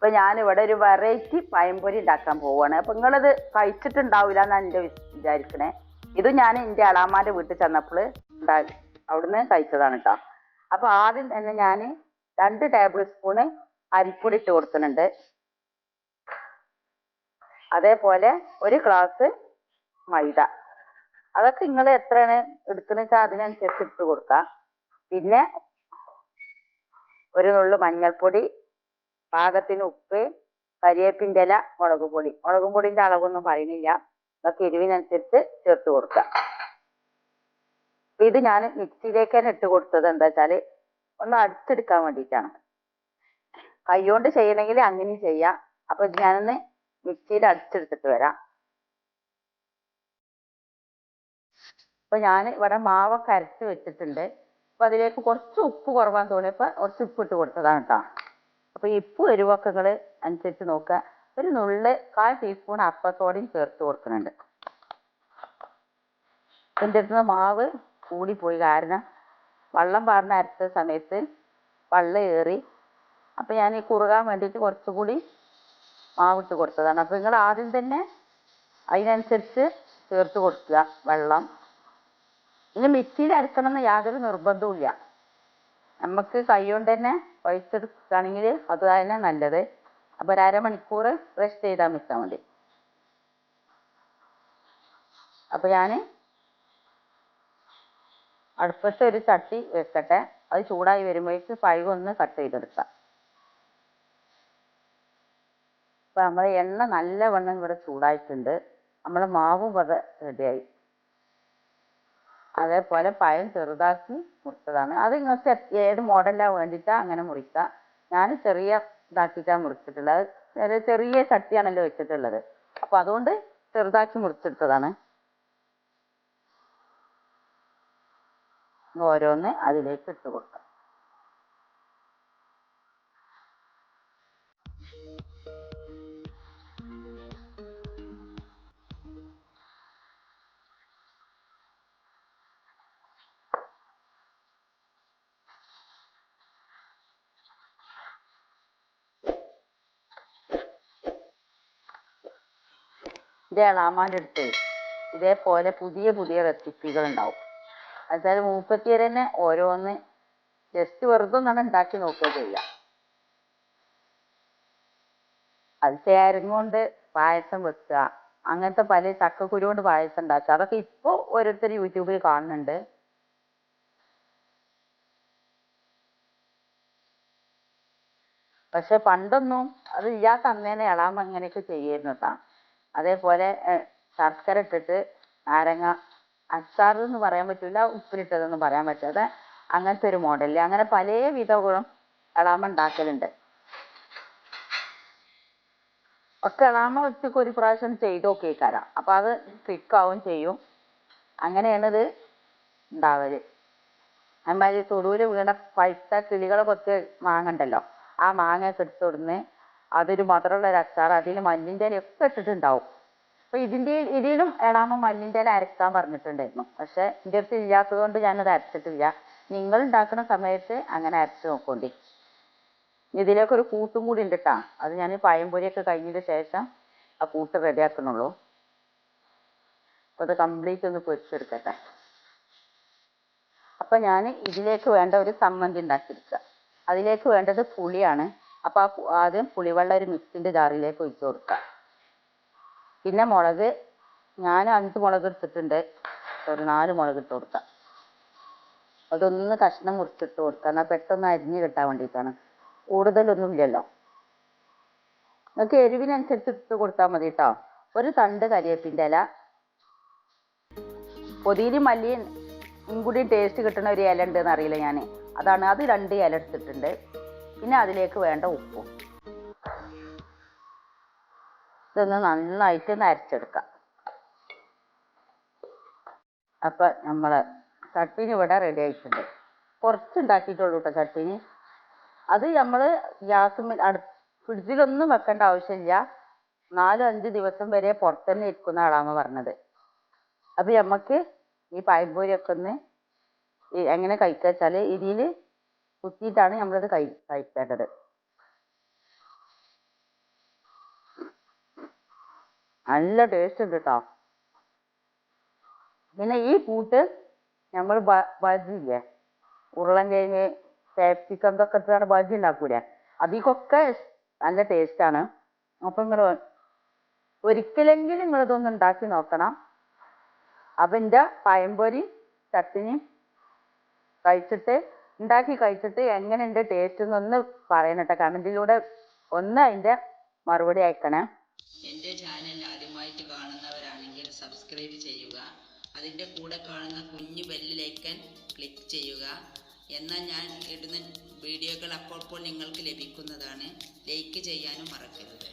അപ്പൊ ഞാൻ ഇവിടെ ഒരു വെറൈറ്റി പഴംപൊരി ഉണ്ടാക്കാൻ പോവാണ്. അപ്പൊ നിങ്ങളത് കഴിച്ചിട്ടുണ്ടാവില്ല എന്നാണ് എന്റെ വിചാരിക്കണേ. ഇത് ഞാൻ എന്റെ അളാമാന്റെ വീട്ടിൽ ചെന്നപ്പോൾ ഉണ്ടാക്കി അവിടുന്ന് കഴിച്ചതാണ് കേട്ടോ അപ്പൊ ആദ്യം തന്നെ ഞാൻ രണ്ട് ടേബിൾ സ്പൂണ് അരിപ്പൊടി ഇട്ട് കൊടുക്കുന്നുണ്ട് അതേപോലെ ഒരു ഗ്ലാസ് മൈദ. അതൊക്കെ നിങ്ങൾ എത്രയാണ് എടുക്കുന്നത് വെച്ചാൽ അതിനനുസരിച്ച് ഇട്ട് കൊടുക്കാം. പിന്നെ ഒരു നുള്ളു മഞ്ഞൾപ്പൊടി പാകത്തിന് ഉപ്പ് കരിയേപ്പിന്റെ ഇല മുളക് പൊടി. മുളക് പൊടിന്റെ അളവൊന്നും പറയുന്നില്ല. അതൊക്കെ എരിവിനനുസരിച്ച് ചേർത്ത് കൊടുക്കുക. ഇത് ഞാൻ മിക്സിയിലേക്ക് തന്നെ ഇട്ട് കൊടുത്തത് എന്താ വെച്ചാൽ ഒന്ന് അടിച്ചെടുക്കാൻ വേണ്ടിയിട്ടാണ്. കൈകൊണ്ട് ചെയ്യണമെങ്കിൽ അങ്ങനെ ചെയ്യാം. അപ്പൊ ഞാനൊന്ന് മിക്സിയിൽ അടിച്ചെടുത്തിട്ട് വരാം. അപ്പൊ ഞാൻ ഇവിടെ മാവൊക്കെ അരച്ച് വെച്ചിട്ടുണ്ട്. അപ്പൊ അതിലേക്ക് കുറച്ച് ഉപ്പ് കുറവാൻ തോന്നിയപ്പോ കുറച്ച് ഉപ്പ് ഇട്ട് കൊടുത്തതാണ് കേട്ടോ. അപ്പൊ ഈ ഉപ്പ് അനുസരിച്ച് നോക്കുക. ഒരു നുള്ള് കാൽ ടീസ്പൂൺ അപ്പത്തോടെയും ചേർത്ത് കൊടുക്കുന്നുണ്ട്. എന്റെ അടുത്ത് മാവ് കൂടിപ്പോയി. കാരണം വള്ളം പാർന്ന് അരച്ച സമയത്ത് വള്ളം ഏറി. അപ്പൊ ഞാൻ ഈ കുറുകാൻ വേണ്ടിയിട്ട് കുറച്ചുകൂടി മാവിട്ട് കൊടുത്തതാണ്. അപ്പൊ നിങ്ങൾ ആദ്യം തന്നെ അതിനനുസരിച്ച് ചേർത്ത് കൊടുക്കുക വെള്ളം. ഇനി മിക്സിയിൽ അരക്കണം എന്ന് യാതൊരു നിർബന്ധവും നമുക്ക് കൈ കൊണ്ട് തന്നെ കുഴച്ചെടുക്കുകയാണെങ്കിൽ അത് തന്നെ നല്ലത്. അപ്പോൾ ഒരു അരമണിക്കൂർ റെസ്റ്റ് ചെയ്താൽ വെച്ചാൽ മതി അപ്പോൾ ഞാൻ അടുപ്പത്ത് ഒരു ചട്ടി വെക്കട്ടെ. അത് ചൂടായി വരുമ്പോഴേക്ക് പഴം ഒന്ന് കട്ട് ചെയ്തെടുക്കാം. അപ്പോൾ നമ്മുടെ എണ്ണ നല്ലവണ്ണം ഇവിടെ ചൂടായിട്ടുണ്ട്. നമ്മുടെ മാവും ഇവിടെ റെഡിയായി അതേപോലെ പഴം ചെറുതാക്കി മുറിച്ചതാണ്. അത് നിങ്ങൾക്ക് ഏത് മോഡലാണ് വേണ്ടിയിട്ടാ അങ്ങനെ മുറിക്കുക ഞാൻ ചെറിയ ഇതാക്കിയിട്ടാണ് മുറിച്ചിട്ടുള്ളത്. ചെറിയ ചെറിയ ചട്ടിയാണല്ലോ വെച്ചിട്ടുള്ളത്. അപ്പൊ അതുകൊണ്ട് ചെറുതാക്കി മുറിച്ചെടുത്തതാണ്. ഓരോന്ന് അതിലേക്ക് ഇട്ട് കൊടുക്കാം. എന്റെ അടുത്ത് ഇതേപോലെ പുതിയ പുതിയ റെസിപ്പികൾ ഉണ്ടാവും. അതായത് മൂപ്പത്തിയർ തന്നെ ഓരോന്ന് ജസ്റ്റ് വെറുതെ ഒന്നാണ് ഉണ്ടാക്കി നോക്കുക ചെയ്യുക അത് കൊണ്ട് പായസം വെക്കുക അങ്ങനത്തെ പല ചക്കക്കുരു കൊണ്ട് പായസം ഉണ്ടാക്കുക. അതൊക്കെ ഇപ്പോൾ ഓരോരുത്തർ യൂട്യൂബിൽ കാണുന്നുണ്ട്. പക്ഷെ പണ്ടൊന്നും അത് ഇല്ലാത്ത അന്നേനെ എളാമ അങ്ങനെയൊക്കെ ചെയ്യുന്നതാണ് അതേപോലെ ശർക്കര ഇട്ടിട്ട് നാരങ്ങ അച്ചാർ എന്ന് പറയാൻ പറ്റില്ല ഉപ്പിലിട്ടതെന്ന് പറയാൻ പറ്റാതെ അങ്ങനത്തെ ഒരു മോഡലിൽ അങ്ങനെ പല വിധങ്ങളും എളാമ ഉണ്ടാക്കലുണ്ട്. ഒക്കെ എളാമ വെച്ചൊക്കെ ഒരു പ്രാവശ്യം ചെയ്ത് നോക്കിയേക്കാരാം. അപ്പൊ അത് ക്ലിക്കാവും ചെയ്യും. അങ്ങനെയാണിത് ഉണ്ടാവൽ. അതുമാതിരി തൊടുവിൽ വീണ പഴുത്ത കിളികളെ കൊത്തി മാങ്ങ ഉണ്ടല്ലോ. ആ മാങ്ങ ഒക്കെ എടുത്ത് കൊടുന്ന് അതൊരു മധുരമുള്ള ഒരു അച്ചാർ അതിൽ മല്ലിന്റെ ഇലയൊക്കെ ഇട്ടിട്ടുണ്ടാവും. അപ്പൊ ഇതിന്റെ ഇതിലും എളാമ മല്ലിന്റെ ഇല അരക്കാൻ പറഞ്ഞിട്ടുണ്ടായിരുന്നു. പക്ഷെ എന്റെ അടുത്ത് ഇല്ലാത്തത് കൊണ്ട് ഞാനത് അരച്ചിട്ടില്ല. നിങ്ങൾ ഉണ്ടാക്കുന്ന സമയത്ത് അങ്ങനെ അരച്ച് നോക്കണ്ടേ. ഇതിലേക്ക് ഒരു കൂട്ടും കൂടി ഉണ്ട് കേട്ടാ അത് ഞാൻ പഴംപൊരിയൊക്കെ കഴിഞ്ഞതിന് ശേഷം ആ കൂട്ട് റെഡിയാക്കുന്നുള്ളൂ അപ്പൊ അത് കംപ്ലീറ്റ് ഒന്ന് പൊരിച്ചെടുക്കട്ടെ. അപ്പൊ ഞാൻ ഇതിലേക്ക് വേണ്ട ഒരു സമ്മന്തി ഉണ്ടാക്കിയെടുക്കുക. അതിലേക്ക് വേണ്ടത് പുളിയാണ്. അപ്പൊ ആ ആദ്യം പുളിവെള്ളം ഒരു മിക്സിന്റെ ജാറിലേക്ക് ഒഴിച്ച് കൊടുക്കാം പിന്നെ മുളക് ഞാൻ അഞ്ച് മുളക് എടുത്തിട്ടുണ്ട്. ഒരു നാല് മുളക് ഇട്ട് കൊടുക്കാം. അതൊന്ന് കഷ്ണം മുറിച്ചിട്ട് കൊടുക്കുക. എന്നാൽ പെട്ടെന്ന് അരിഞ്ഞ് കിട്ടാൻ വേണ്ടിയിട്ടാണ്. കൂടുതലൊന്നും ഇല്ലല്ലോ. നിങ്ങൾക്ക് എരിവിനനുസരിച്ച് ഇട്ട് കൊടുത്താൽ മതി കേട്ടോ ഒരു തണ്ട് കരിയേപ്പിന്റെ ഇല. പൊതിയിലും മല്ലിയും കൂടി ടേസ്റ്റ് കിട്ടുന്ന ഒരു ഇല ഉണ്ടെന്ന് അറിയില്ല ഞാൻ അതാണ് അത് രണ്ട് ഇല എടുത്തിട്ടുണ്ട്. പിന്നെ അതിലേക്ക് വേണ്ട ഉപ്പും. ഇതൊന്ന് നന്നായിട്ട് നരച്ചെടുക്കാം. അപ്പൊ നമ്മൾ ചട്ടിനി ഇവിടെ റെഡി ആയിട്ടുണ്ട്. കുറച്ച് ഉണ്ടാക്കിയിട്ടുള്ളൂ കേട്ടോ ചട്ടിനി. അത് നമ്മൾ ഗ്യാസ് ഫ്രിഡ്ജിലൊന്നും വെക്കേണ്ട ആവശ്യമില്ല. നാലും അഞ്ച് ദിവസം വരെ പുറത്തുതന്നെ ഇരിക്കുന്ന ആളാണ് പറഞ്ഞത്. അപ്പൊ നമുക്ക് ഈ പായംപൂരിയൊക്കെ ഒന്ന് എങ്ങനെ കഴിക്കുക വെച്ചാൽ ഇതിൽ കുത്തിയിട്ടാണ് അത് കഴി കഴിക്കേണ്ടത് നല്ല ടേസ്റ്റ് ഉണ്ട് കേട്ടോ പിന്നെ ഈ കൂട്ട് നമ്മൾ ബജിയില്ലേ ഉരുളൻകിഴങ്ങ് ക്യാപ്സിക്കം ഒക്കെ ഇട്ടാണ് ബജി ഉണ്ടാക്കൂലേ? അതിക്കൊക്കെ നല്ല ടേസ്റ്റാണ് അപ്പം നിങ്ങൾ ഒരിക്കലെങ്കിലും നിങ്ങൾ ഇതൊന്ന് ഉണ്ടാക്കി നോക്കണം. അപ്പം എന്റെ പഴംപൊരി ചട്ടിനി കഴിച്ചിട്ട് ഉണ്ടാക്കി കഴിച്ചിട്ട് എങ്ങനെയുണ്ട് ടേസ്റ്റ് എന്നൊന്ന് പറയണം കേട്ടോ കമന്റിലൂടെ ഒന്ന് അതിന്റെ മറുപടി അയക്കണേ. എന്റെ ചാനൽ ആദ്യമായിട്ട് കാണുന്നവരാണെങ്കിൽ സബ്സ്ക്രൈബ് ചെയ്യുക. അതിന്റെ കൂടെ കാണുന്ന കുഞ്ഞു ബെല്ലിലേക്കൻ ക്ലിക്ക് ചെയ്യുക. എന്നാൽ ഞാൻ ഇടുന്ന വീഡിയോകൾ അപ്പോൾ നിങ്ങൾക്ക് ലഭിക്കുന്നതാണ്. ലൈക്ക് ചെയ്യാനും മറക്കരുത്.